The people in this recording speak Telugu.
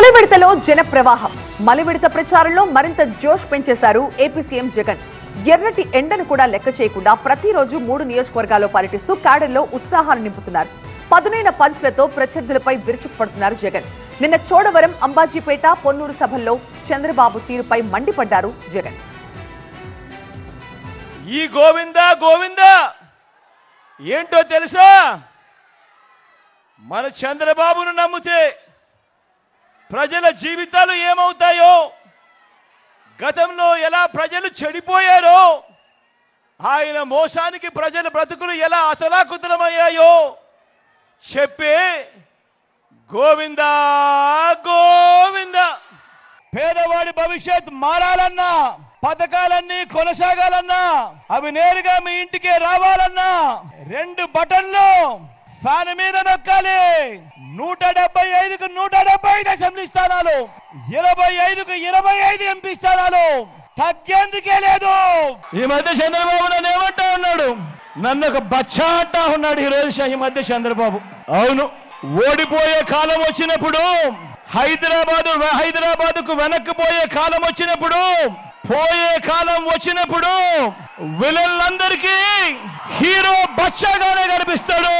తొలి విడతలో జన ప్రవాహం మలి విడత ప్రచారంలో మరింత జోష్ పెంచేశారు ఏపీ సీఎం జగన్. ఎర్రటి ఎండను కూడా లెక్క చేయకుండా ప్రతిరోజు మూడు నియోజకవర్గాల్లో పర్యటిస్తూ క్యాడర్లో ఉత్సాహాన్ని నింపుతున్నారు. పదునైన పంచులతో ప్రత్యర్థులపై విరుచుకుపడుతున్నారు జగన్. నిన్న చోడవరం అంబాజీపేట పొన్నూరు సభల్లో చంద్రబాబు తీరుపై మండిపడ్డారు జగన్. ఈ గోవింద గోవింద! ఏంటో తెలుసా? మన చంద్రబాబును నమ్మితే ప్రజల జీవితాలు ఏమవుతాయో? గతంలో ఎలా ప్రజలు చెడిపోయారో? ఆయన మోసానికి ప్రజల బ్రతుకులు ఎలా అతలాకుతలమయ్యాయో చెప్పే గోవింద గోవింద! పేదవాడి భవిష్యత్ మారాలన్నా పథకాలన్నీ కొనసాగాలన్నా అవి నేరుగా మీ ఇంటికే రావాలన్నా రెండు బటన్లు ఫ్యాన్ మీద నొక్కాలి. నూట డెబ్బై ఐదుకు నూట డెబ్బై ఐదు అసెంబ్లీ స్థానాలు. ఇరవై ఐదుకు ఇరవై ఐదు ఎంపీ స్థానాలు. తగ్గేందుకే లేదు. ఈ మధ్య చంద్రబాబు నన్ను ఏమంటా ఉన్నాడు? నన్ను ఒక బచ్చా అంటా ఉన్నాడు ఈ రోజు ఈ మధ్య చంద్రబాబు. అవును. ఓడిపోయే కాలం వచ్చినప్పుడు హైదరాబాద్ హైదరాబాద్కు వెనక్కి పోయే కాలం వచ్చినప్పుడు పోయే కాలం వచ్చినప్పుడు విలన్లందరికీ హీరో బచ్చాగానే కనిపిస్తాడు.